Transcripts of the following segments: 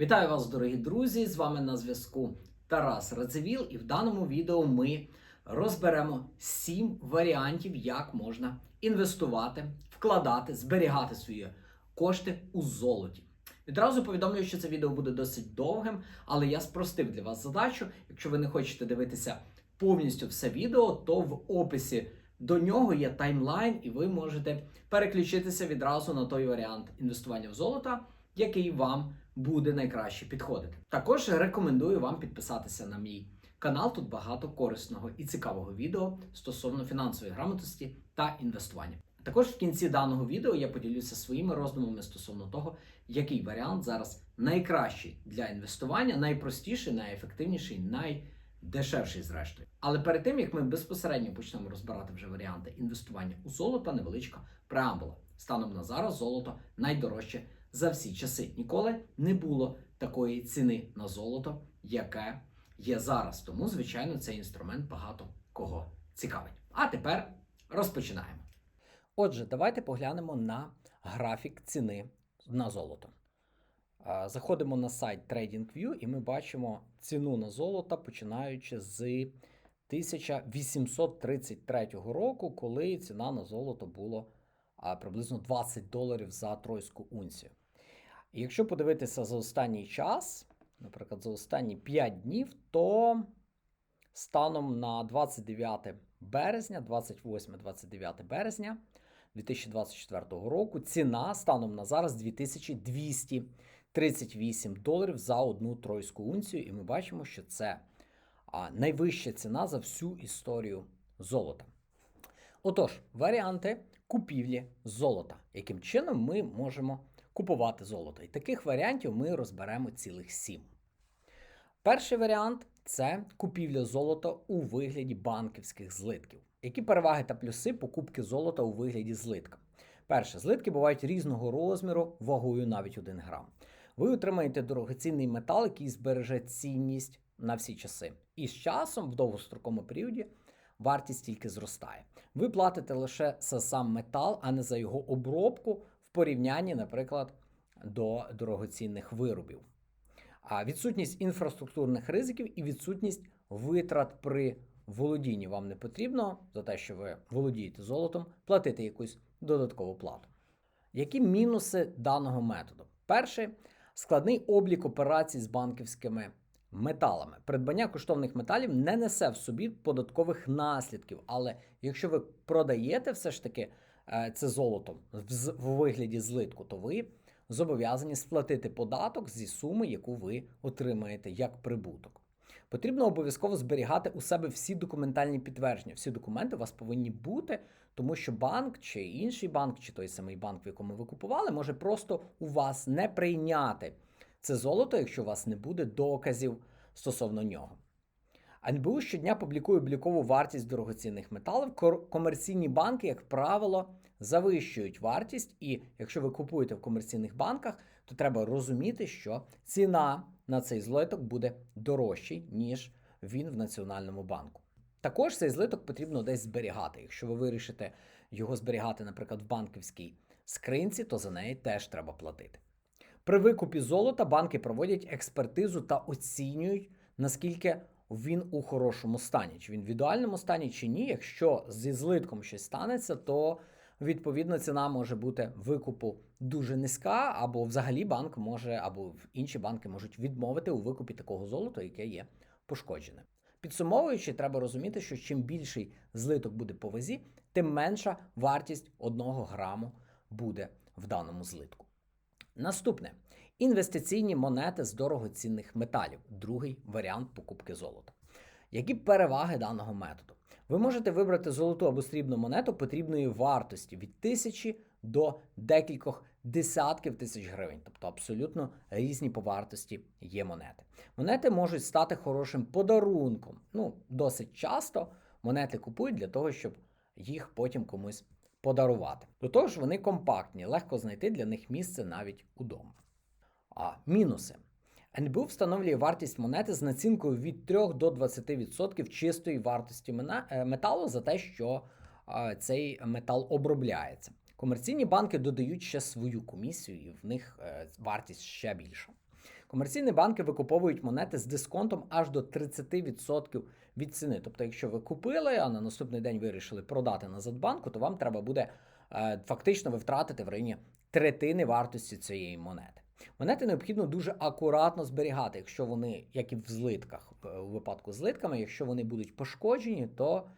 Вітаю вас, дорогі друзі! З вами на зв'язку Тарас Радзивіл, і в даному відео ми розберемо 7 варіантів, як можна інвестувати, вкладати, зберігати свої кошти у золоті. Відразу повідомлю, що це відео буде досить довгим, але я спростив для вас задачу. Якщо ви не хочете дивитися повністю все відео, то в описі до нього є таймлайн, і ви можете переключитися відразу на той варіант інвестування в золото, який вам буде найкраще підходити. Також рекомендую вам підписатися на мій канал. Тут багато корисного і цікавого відео стосовно фінансової грамотності та інвестування. Також в кінці даного відео я поділюся своїми роздумами стосовно того, який варіант зараз найкращий для інвестування, найпростіший, найефективніший, найдешевший, зрештою. Але перед тим як ми безпосередньо почнемо розбирати вже варіанти інвестування у золото, невеличка преамбула. Станом на зараз золото найдорожче за всі часи. Ніколи не було такої ціни на золото, яке є зараз. Тому, звичайно, цей інструмент багато кого цікавить. А тепер розпочинаємо. Отже, давайте поглянемо на графік ціни на золото. Заходимо на сайт TradingView і ми бачимо ціну на золото починаючи з 1833 року, коли ціна на золото було приблизно 20 доларів за тройську унцію. І якщо подивитися за останній час, наприклад, за останні 5 днів, то станом на 29 березня, 28-29 березня 2024 року ціна станом на зараз 2238 доларів за одну тройську унцію. І ми бачимо, що це найвища ціна за всю історію золота. Отож, варіанти купівлі золота. Яким чином ми можемо купувати золото? І таких варіантів ми розберемо цілих сім. Перший варіант це купівля золота у вигляді банківських злитків. Які переваги та плюси покупки золота у вигляді злитка? Перше, злитки бувають різного розміру, вагою навіть 1 грам. Ви отримаєте дорогоцінний метал, який збереже цінність на всі часи. І з часом, в довгостроковому періоді, вартість тільки зростає. Ви платите лише за сам метал, а не за його обробку в порівнянні, наприклад, до дорогоцінних виробів. А відсутність інфраструктурних ризиків і відсутність витрат при володінні вам не потрібно за те, що ви володієте золотом, платити якусь додаткову плату. Які мінуси даного методу? Перший складний облік операцій з банківськими металами. Придбання коштовних металів не несе в собі податкових наслідків, але якщо ви продаєте все ж таки це золото в вигляді злитку, то ви зобов'язані сплатити податок зі суми, яку ви отримаєте як прибуток. Потрібно обов'язково зберігати у себе всі документальні підтвердження. Всі документи у вас повинні бути, тому що банк чи інший банк, чи той самий банк, в якому ви купували, може просто у вас не прийняти це золото, якщо у вас не буде доказів стосовно нього. НБУ щодня публікує облікову вартість дорогоцінних металів. Комерційні банки, як правило, завищують вартість, і якщо ви купуєте в комерційних банках, то треба розуміти, що ціна на цей злиток буде дорожчий, ніж він в Національному банку. Також цей злиток потрібно десь зберігати. Якщо ви вирішите його зберігати, наприклад, в банківській скринці, то за неї теж треба платити. При викупі золота банки проводять експертизу та оцінюють, наскільки він у хорошому стані, чи він в ідеальному стані, чи ні. Якщо зі злитком щось станеться, то відповідно ціна може бути викупу дуже низька, або взагалі банк може, або інші банки можуть відмовити у викупі такого золота, яке є пошкоджене. Підсумовуючи, треба розуміти, що чим більший злиток буде по вазі, тим менша вартість одного граму буде в даному злитку. Наступне інвестиційні монети з дорогоцінних металів, другий варіант покупки золота. Які переваги даного методу? Ви можете вибрати золоту або срібну монету потрібної вартості від тисячі до декількох десятків тисяч гривень, тобто абсолютно різні по вартості є монети. Монети можуть стати хорошим подарунком. Ну, досить часто монети купують для того, щоб їх потім комусь подарувати. До того ж, вони компактні, легко знайти для них місце навіть удома. А мінуси. НБУ встановлює вартість монети з націнкою від 3 до 20% чистої вартості е, металу за те, що цей метал обробляється. Комерційні банки додають ще свою комісію, і в них е, вартість ще більша. Комерційні банки викуповують монети з дисконтом аж до 30% від ціни. Тобто, якщо ви купили, а на наступний день вирішили продати назад банку, то вам треба буде е, фактично ви втратите в районі третини вартості цієї монети. Монети необхідно дуже акуратно зберігати, якщо вони, як і в злитках, е, у випадку з злитками, якщо вони будуть пошкоджені, то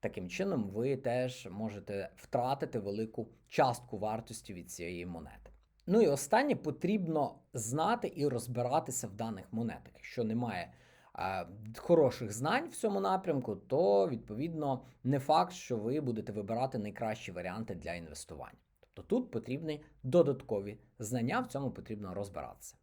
таким чином ви теж можете втратити велику частку вартості від цієї монети. Ну і останнє потрібно знати і розбиратися в даних монетах. Якщо немає е, хороших знань в цьому напрямку, то відповідно не факт, що ви будете вибирати найкращі варіанти для інвестування. Тобто тут потрібні додаткові знання, в цьому потрібно розбиратися.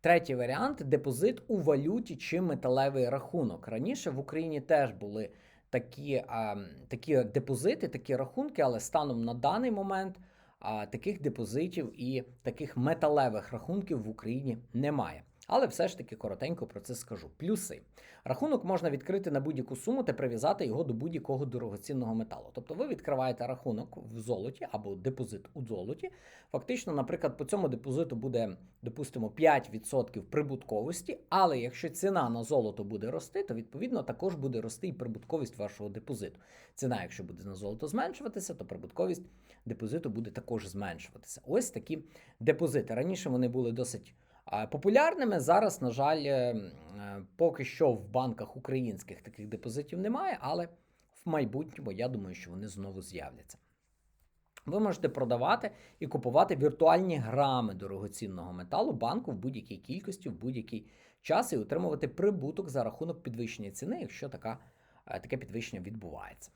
Третій варіант депозит у валюті чи металевий рахунок. Раніше в Україні теж були такі, а, такі депозити, такі рахунки, але станом на даний момент а, таких депозитів і таких металевих рахунків в Україні немає. Але все ж таки коротенько про це скажу. Плюси. Рахунок можна відкрити на будь-яку суму та прив'язати його до будь-якого дорогоцінного металу. Тобто ви відкриваєте рахунок в золоті або депозит у золоті. Фактично, наприклад, по цьому депозиту буде, допустимо, 5% прибутковості, але якщо ціна на золото буде рости, то відповідно також буде рости і прибутковість вашого депозиту. Ціна, якщо буде на золото зменшуватися, то прибутковість депозиту буде також зменшуватися. Ось такі депозити. Раніше вони були досить. Популярними зараз, на жаль, е, поки що в банках українських таких депозитів немає, але в майбутньому я думаю, що вони знову з'являться. Ви можете продавати і купувати віртуальні грами дорогоцінного металу банку в будь-якій кількості, в будь-який час і отримувати прибуток за рахунок підвищення ціни, якщо така, е, таке підвищення відбувається.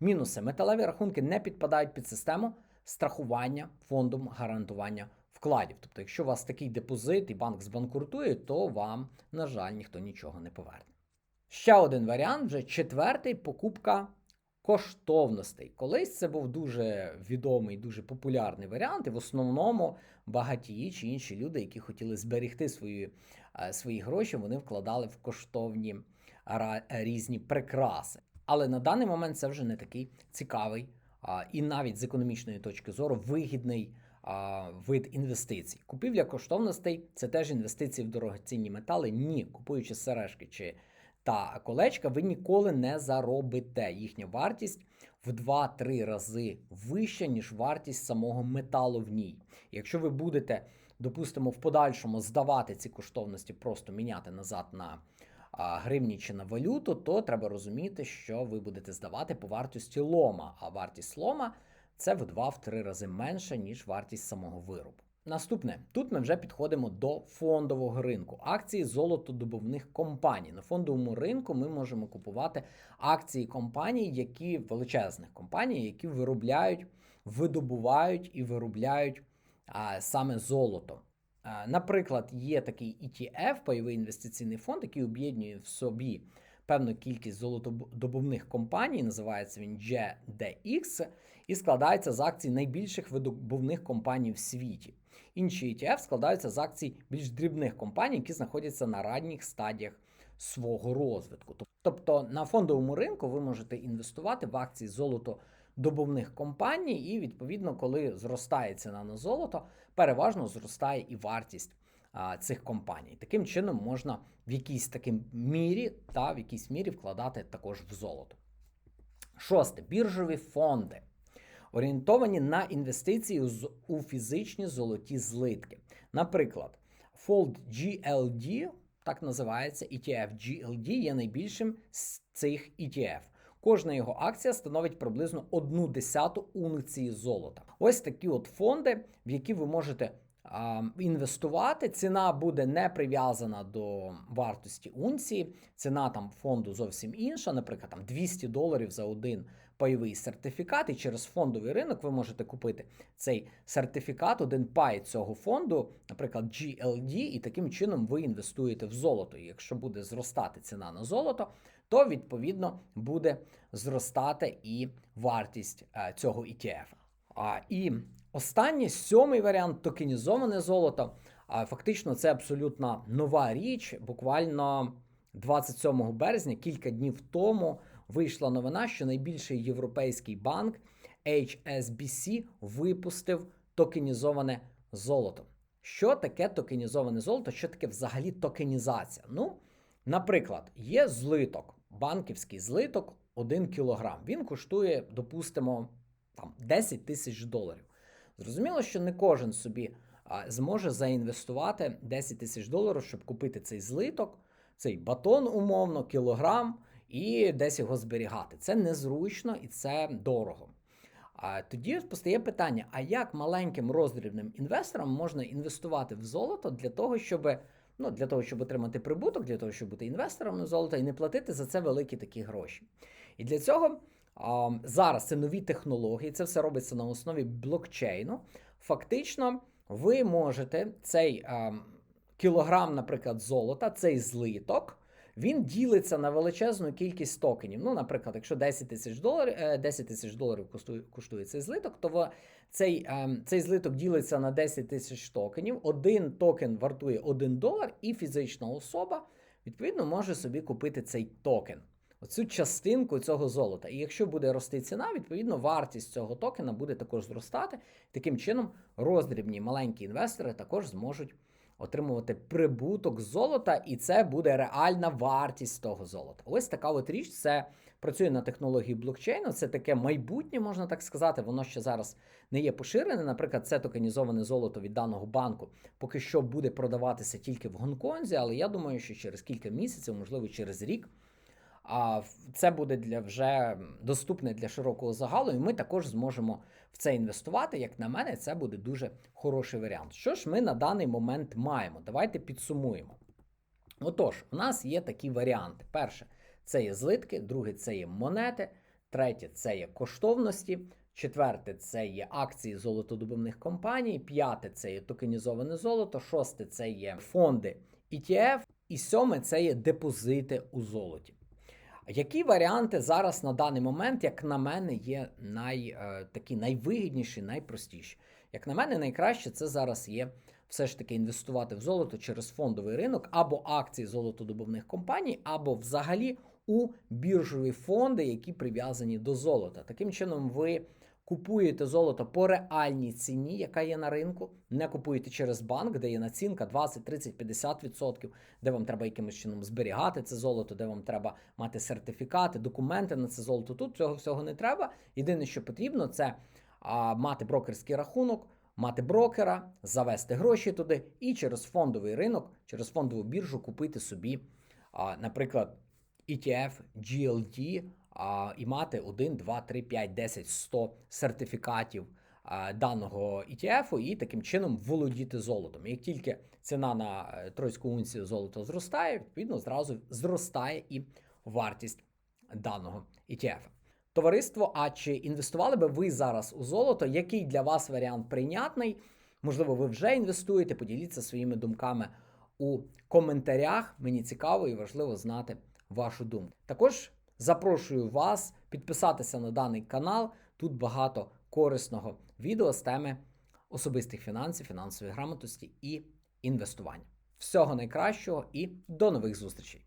Мінуси: металеві рахунки не підпадають під систему страхування фондом гарантування вкладів. Тобто, якщо у вас такий депозит і банк збанкрутує, то вам, на жаль, ніхто нічого не поверне. Ще один варіант, вже четвертий покупка коштовностей. Колись це був дуже відомий, дуже популярний варіант, і в основному багатії чи інші люди, які хотіли зберегти свої, е, свої гроші, вони вкладали в коштовні різні прикраси. Але на даний момент це вже не такий цікавий і навіть з економічної точки зору вигідний вид інвестицій. Купівля коштовностей це теж інвестиції в дорогоцінні метали. Ні, купуючи сережки чи та колечка, ви ніколи не заробите. Їхня вартість в 2-3 рази вища, ніж вартість самого металу в ній. Якщо ви будете, допустимо, в подальшому здавати ці коштовності, просто міняти назад на гривні чи на валюту, то треба розуміти, що ви будете здавати по вартості лома. А вартість лома це в 2-3 рази менше, ніж вартість самого виробу. Наступне, тут ми вже підходимо до фондового ринку. Акції золотодобувних компаній. На фондовому ринку ми можемо купувати акції компаній, які величезних компаній, які виробляють, видобувають і виробляють а, саме золото. А, наприклад, є такий ETF, пайовий інвестиційний фонд, який об'єднує в собі певну кількість золотодобувних компаній, називається він GDX, і складається з акцій найбільших видобувних компаній в світі. Інші ETF складаються з акцій більш дрібних компаній, які знаходяться на ранніх стадіях свого розвитку. Тобто на фондовому ринку ви можете інвестувати в акції золотодобувних компаній, і, відповідно, коли зростає ціна на золото, переважно зростає і вартість цих компаній. Таким чином можна в якійсь такій мірі та в якійсь мірі вкладати також в золото. Шосте біржові фонди орієнтовані на інвестиції у фізичні золоті злитки. Наприклад, Fold GLD, так називається ETF GLD, є найбільшим з цих ETF. Кожна його акція становить приблизно одну десяту унції золота. Ось такі от фонди, в які ви можете інвестувати. Ціна буде не прив'язана до вартості унції. Ціна там фонду зовсім інша, наприклад, там 200 доларів за один пайовий сертифікат, і через фондовий ринок ви можете купити цей сертифікат, один пай цього фонду, наприклад, GLD, і таким чином ви інвестуєте в золото. І якщо буде зростати ціна на золото, то відповідно буде зростати і вартість е, цього ETF. А, І останній сьомий варіант токенізоване золото. Фактично, це абсолютно нова річ. Буквально 27 березня, кілька днів тому вийшла новина, що найбільший європейський банк HSBC випустив токенізоване золото. Що таке токенізоване золото? Що таке взагалі токенізація? Ну, наприклад, є злиток, банківський злиток 1 кілограм. Він коштує, допустимо, там 10 тисяч доларів. Зрозуміло, що не кожен собі зможе заінвестувати 10 тисяч доларів, щоб купити цей злиток, цей батон, умовно, кілограм і десь його зберігати. Це незручно і це дорого. Тоді постає питання: а як маленьким роздрібним інвесторам можна інвестувати в золото для того, щоб ну, для того, щоб отримати прибуток, для того, щоб бути інвестором на золото і не платити за це великі такі гроші? І для цього зараз це нові технології, це все робиться на основі блокчейну. Фактично, ви можете цей кілограм, наприклад, золота, цей злиток. Він ділиться на величезну кількість токенів. Ну, наприклад, якщо 10 тисяч доларів 10 тисяч доларів коштує, цей злиток, то цей цей злиток ділиться на 10 тисяч токенів. Один токен вартує 1 долар, і фізична особа відповідно може собі купити цей токен, оцю частинку цього золота. І якщо буде рости ціна, відповідно вартість цього токена буде також зростати. Таким чином, роздрібні маленькі інвестори також зможуть отримувати прибуток золота, і це буде реальна вартість того золота. Ось така от річ. Це працює на технології блокчейну. Це таке майбутнє, можна так сказати. Воно ще зараз не є поширене. Наприклад, це токенізоване золото від даного банку поки що буде продаватися тільки в Гонконзі, але я думаю, що через кілька місяців, можливо, через рік. А це буде для вже доступне для широкого загалу, і ми також зможемо в це інвестувати. Як на мене, це буде дуже хороший варіант. Що ж ми на даний момент маємо? Давайте підсумуємо. Отож, у нас є такі варіанти. Перше, це є злитки, друге, це є монети, третє це є коштовності. Четверте це є акції золотодобувних компаній, п'яте це є токенізоване золото, шосте це є фонди ETF, і сьоме це є депозити у золоті. Які варіанти зараз на даний момент, як на мене, є най, е, такі найвигідніші, найпростіші? Як на мене, найкраще це зараз є все ж таки інвестувати в золото через фондовий ринок або акції золотодобувних компаній, або взагалі у біржові фонди, які прив'язані до золота. Таким чином, ви купуєте золото по реальній ціні, яка є на ринку, не купуєте через банк, де є націнка 20, 30, 50%, де вам треба якимось чином зберігати це золото, де вам треба мати сертифікати, документи на це золото. Тут цього всього не треба. Єдине, що потрібно, це а, мати брокерський рахунок. Мати брокера, завести гроші туди і через фондовий ринок, через фондову біржу купити собі, наприклад, ETF, GLD і мати 1, 2, 3, 5, 10, 100 сертифікатів а, даного ETF і таким чином володіти золотом. Як тільки ціна на е, тройську унцію золота зростає, відповідно зразу зростає і вартість даного ETF. Товариство, а чи інвестували би ви зараз у золото? Який для вас варіант прийнятний? Можливо, ви вже інвестуєте, поділіться своїми думками у коментарях. Мені цікаво і важливо знати вашу думку. Також запрошую вас підписатися на даний канал. Тут багато корисного відео з теми особистих фінансів, фінансової грамотності і інвестування. Всього найкращого і до нових зустрічей!